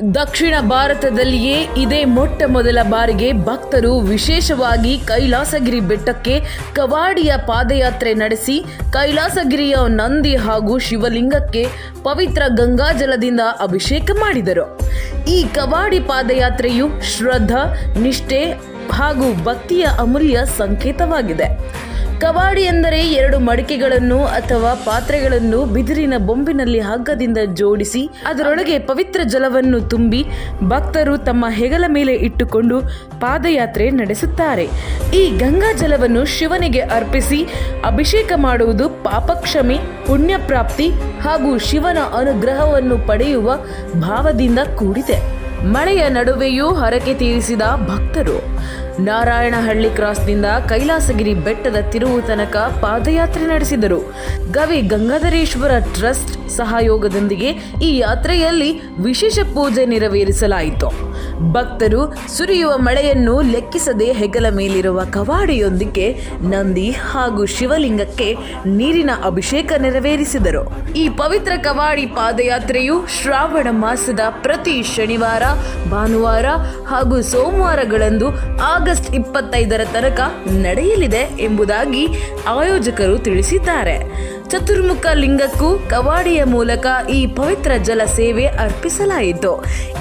ದಕ್ಷಿಣ ಭಾರತದಲ್ಲಿಯೇ ಇದೇ ಮೊಟ್ಟ ಮೊದಲ ಬಾರಿಗೆ ಭಕ್ತರು ವಿಶೇಷವಾಗಿ ಕೈಲಾಸಗಿರಿ ಬೆಟ್ಟಕ್ಕೆ ಕವಾಡಿಯ ಪಾದಯಾತ್ರೆ ನಡೆಸಿ ಕೈಲಾಸಗಿರಿಯ ನಂದಿ ಹಾಗೂ ಶಿವಲಿಂಗಕ್ಕೆ ಪವಿತ್ರ ಗಂಗಾಜಲದಿಂದ ಅಭಿಷೇಕ ಮಾಡಿದರು. ಈ ಕವಾಡಿ ಪಾದಯಾತ್ರೆಯು ಶ್ರದ್ಧಾ, ನಿಷ್ಠೆ ಹಾಗೂ ಭಕ್ತಿಯ ಅಮೂಲ್ಯ ಸಂಕೇತವಾಗಿದೆ. ಕಬಾಡಿ ಎಂದರೆ ಎರಡು ಮಡಿಕೆಗಳನ್ನು ಅಥವಾ ಪಾತ್ರೆಗಳನ್ನು ಬಿದಿರಿನ ಬೊಂಬಿನಲ್ಲಿ ಹಗ್ಗದಿಂದ ಜೋಡಿಸಿ, ಅದರೊಳಗೆ ಪವಿತ್ರ ಜಲವನ್ನು ತುಂಬಿ ಭಕ್ತರು ತಮ್ಮ ಹೆಗಲ ಮೇಲೆ ಇಟ್ಟುಕೊಂಡು ಪಾದಯಾತ್ರೆ ನಡೆಸುತ್ತಾರೆ. ಈ ಗಂಗಾ ಜಲವನ್ನು ಶಿವನಿಗೆ ಅರ್ಪಿಸಿ ಅಭಿಷೇಕ ಮಾಡುವುದು ಪಾಪಕ್ಷಮೆ, ಪುಣ್ಯಪ್ರಾಪ್ತಿ ಹಾಗೂ ಶಿವನ ಅನುಗ್ರಹವನ್ನು ಪಡೆಯುವ ಭಾವದಿಂದ ಕೂಡಿದೆ. ಮಳೆಯ ನಡುವೆಯೂ ಹರಕೆ ತೀರಿಸಿದ ಭಕ್ತರು. ನಾರಾಯಣಹಳ್ಳಿ ಕ್ರಾಸ್ನಿಂದ ಕೈಲಾಸಗಿರಿ ಬೆಟ್ಟದ ತಿರುವು ತನಕ ಪಾದಯಾತ್ರೆ ನಡೆಸಿದರು. ಗವಿ ಗಂಗಾಧರೇಶ್ವರ ಟ್ರಸ್ಟ್ ಸಹಯೋಗದೊಂದಿಗೆ ಈ ಯಾತ್ರೆಯಲ್ಲಿ ವಿಶೇಷ ಪೂಜೆ ನೆರವೇರಿಸಲಾಯಿತು. ಭಕ್ತರು ಸುರಿಯುವ ಮಳೆಯನ್ನು ಲೆಕ್ಕಿಸದೆ ಹೆಗಲ ಮೇಲಿರುವ ಕವಾಡಿಯೊಂದಿಗೆ ನಂದಿ ಹಾಗೂ ಶಿವಲಿಂಗಕ್ಕೆ ನೀರಿನ ಅಭಿಷೇಕ ನೆರವೇರಿಸಿದರು. ಈ ಪವಿತ್ರ ಕವಾಡಿ ಪಾದಯಾತ್ರೆಯು ಶ್ರಾವಣ ಮಾಸದ ಪ್ರತಿ ಶನಿವಾರ, ಭಾನುವಾರ ಹಾಗೂ ಸೋಮವಾರಗಳಂದು ಆಗಸ್ಟ್ ಇಪ್ಪತ್ತೈದರ ತನಕ ನಡೆಯಲಿದೆ ಎಂಬುದಾಗಿ ಆಯೋಜಕರು ತಿಳಿಸಿದ್ದಾರೆ. ಚತುರ್ಮುಖ ಲಿಂಗಕ್ಕೂ ಕವಾಡಿಯ ಮೂಲಕ ಈ ಪವಿತ್ರ ಜಲ ಸೇವೆ ಅರ್ಪಿಸಲಾಯಿತು.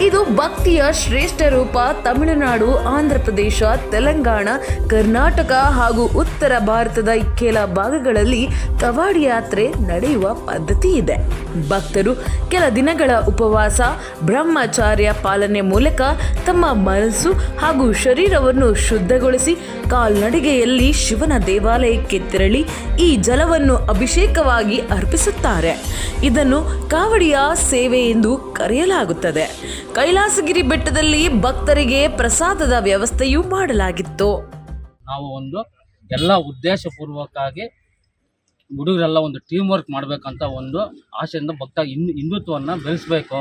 ಇದು ಭಕ್ತಿಯ ಶ್ರೇಷ್ಠ ರೂಪ ತಮಿಳುನಾಡು ಆಂಧ್ರಪ್ರದೇಶ ತೆಲಂಗಾಣ, ಕರ್ನಾಟಕ ಹಾಗೂ ಉತ್ತರ ಭಾರತದ ಕೆಲ ಭಾಗಗಳಲ್ಲಿ ಕವಾಡಿ ಯಾತ್ರೆ ನಡೆಯುವ ಪದ್ಧತಿ ಇದೆ. ಭಕ್ತರು ಕೆಲ ದಿನಗಳ ಉಪವಾಸ, ಬ್ರಹ್ಮಚಾರ್ಯ ಪಾಲನೆ ಮೂಲಕ ತಮ್ಮ ಮನಸ್ಸು ಹಾಗೂ ಶರೀರವನ್ನು ಶುದ್ಧಗೊಳಿಸಿ ಕಾಲ್ನಡಿಗೆಯಲ್ಲಿ ಶಿವನ ದೇವಾಲಯಕ್ಕೆ ತೆರಳಿ ಈ ಜಲವನ್ನು ಅಭಿಷೇಕವಾಗಿ ಅರ್ಪಿಸುತ್ತಾರೆ. ಇದನ್ನು ಕಾವಡಿಯ ಸೇವೆ ಎಂದು ಕರೆಯಲಾಗುತ್ತದೆ. ಕೈಲಾಸಗಿರಿ ಬೆಟ್ಟದಲ್ಲಿ ಭಕ್ತರಿಗೆ ಪ್ರಸಾದದ ವ್ಯವಸ್ಥೆಯೂ ಮಾಡಲಾಗಿತ್ತು. ನಾವು ಒಂದು ಎಲ್ಲ ಉದ್ದೇಶಪೂರ್ವಕವಾಗಿ ಹುಡುಗರೆಲ್ಲ ಒಂದು ಟೀಮ್ ವರ್ಕ್ ಮಾಡಬೇಕಂತ ಒಂದು ಆಸೆಯಿಂದ ಭಕ್ತ ಹಿಂದ್, ಹಿಂದುತ್ವವನ್ನು ಬೆಳೆಸಬೇಕು.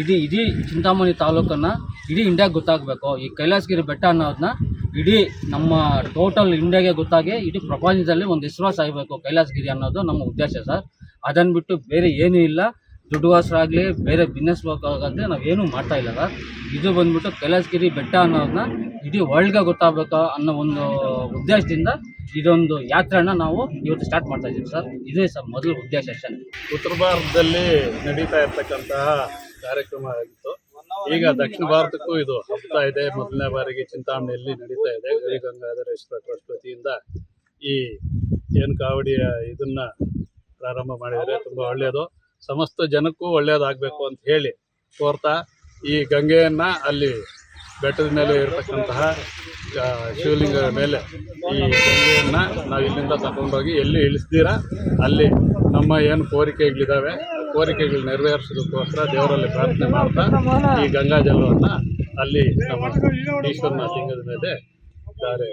ಇಡೀ ಇಡೀ ಚಿಂತಾಮಣಿ ತಾಲೂಕನ್ನು, ಇಡೀ ಇಂಡಿಯಾಗೆ ಗೊತ್ತಾಗಬೇಕು. ಈ ಕೈಲಾಸಗಿರಿ ಬೆಟ್ಟ ಅನ್ನೋದನ್ನ ಇಡೀ ನಮ್ಮ ಟೋಟಲ್ ಇಂಡಿಯಾಗೆ ಗೊತ್ತಾಗಿ ಇಡೀ ಪ್ರಪಂಚದಲ್ಲಿ ಒಂದು ಇಸ್ರೋ ಆಗಬೇಕು ಕೈಲಾಸಗಿರಿ ಅನ್ನೋದು ನಮ್ಮ ಉದ್ದೇಶ ಸರ್. ಅದನ್ನು ಬಿಟ್ಟು ಬೇರೆ ಏನೂ ಇಲ್ಲ. ದುಡ್ಡು ವಾಸರಾಗಲಿ ಬೇರೆ ಬಿಸ್ನೆಸ್ ನಾವು ಏನೂ ಮಾಡ್ತಾ ಇಲ್ಲ ಸರ್. ಇದು ಬಂದ್ಬಿಟ್ಟು ಕೈಲಾಸಗಿರಿ ಬೆಟ್ಟ ಅನ್ನೋದನ್ನ ಇಡೀ ವರ್ಲ್ಡ್ಗೆ ಗೊತ್ತಾಗಬೇಕು ಅನ್ನೋ ಒಂದು ಉದ್ದೇಶದಿಂದ ಇದೊಂದು ಯಾತ್ರೆನ ನಾವು ಇವತ್ತು ಸ್ಟಾರ್ಟ್ ಮಾಡ್ತಾ ಇದ್ದೀವಿ ಸರ್. ಇದೇ ಸರ್ ಮೊದಲು ಉದ್ದೇಶ ಅಷ್ಟೇ. ಉತ್ತರ ಭಾರತದಲ್ಲಿ ನಡೀತಾ ಇರ್ತಕ್ಕಂತಹ ಕಾರ್ಯಕ್ರಮ ಆಗಿತ್ತು. ಈಗ ದಕ್ಷಿಣ ಭಾರತಕ್ಕೂ ಇದು ಹಬ್ತಾ ಇದೆ. ಮೊದಲನೇ ಬಾರಿಗೆ ಚಿಂತಾಮಣಿಯಲ್ಲಿ ನಡೀತಾ ಇದೆ. ಗರಿ ಗಂಗಾಧರೇಶ್ವರ ಟ್ರಸ್ಟ್ ವತಿಯಿಂದ ಈ ಏನು ಕಾವಡಿಯ ಇದನ್ನ ಪ್ರಾರಂಭ ಮಾಡಿದರೆ ತುಂಬ ಒಳ್ಳೆಯದು. ಸಮಸ್ತ ಜನಕ್ಕೂ ಒಳ್ಳೆಯದಾಗಬೇಕು ಅಂತ ಹೇಳಿ ಕೋರ್ತಾ ಈ ಗಂಗೆಯನ್ನ ಅಲ್ಲಿ ಬೆಟ್ಟದ ಮೇಲೆ ಇರತಕ್ಕಂತಹ ಶಿವಲಿಂಗದ ಮೇಲೆ ಈ ಗಂಗೆಯನ್ನು ನಾವು ಇಲ್ಲಿಂದ ತಗೊಂಡೋಗಿ ಎಲ್ಲಿ ಇಳಿಸ್ತೀರಾ ಅಲ್ಲಿ ನಮ್ಮ ಏನು ಕೋರಿಕೆಗಳಿದ್ದಾವೆ ಕೋರಿಕೆಗಳು ನೆರವೇರಿಸೋದಕ್ಕೋಸ್ಕರ ದೇವರಲ್ಲಿ ಪ್ರಾರ್ಥನೆ ಮಾಡ್ತಾ ಈ ಗಂಗಾ ಜಲವನ್ನು ಅಲ್ಲಿ ಈಶ್ವರನ ಲಿಂಗದ ಮೇಲೆ ಧಾರೆ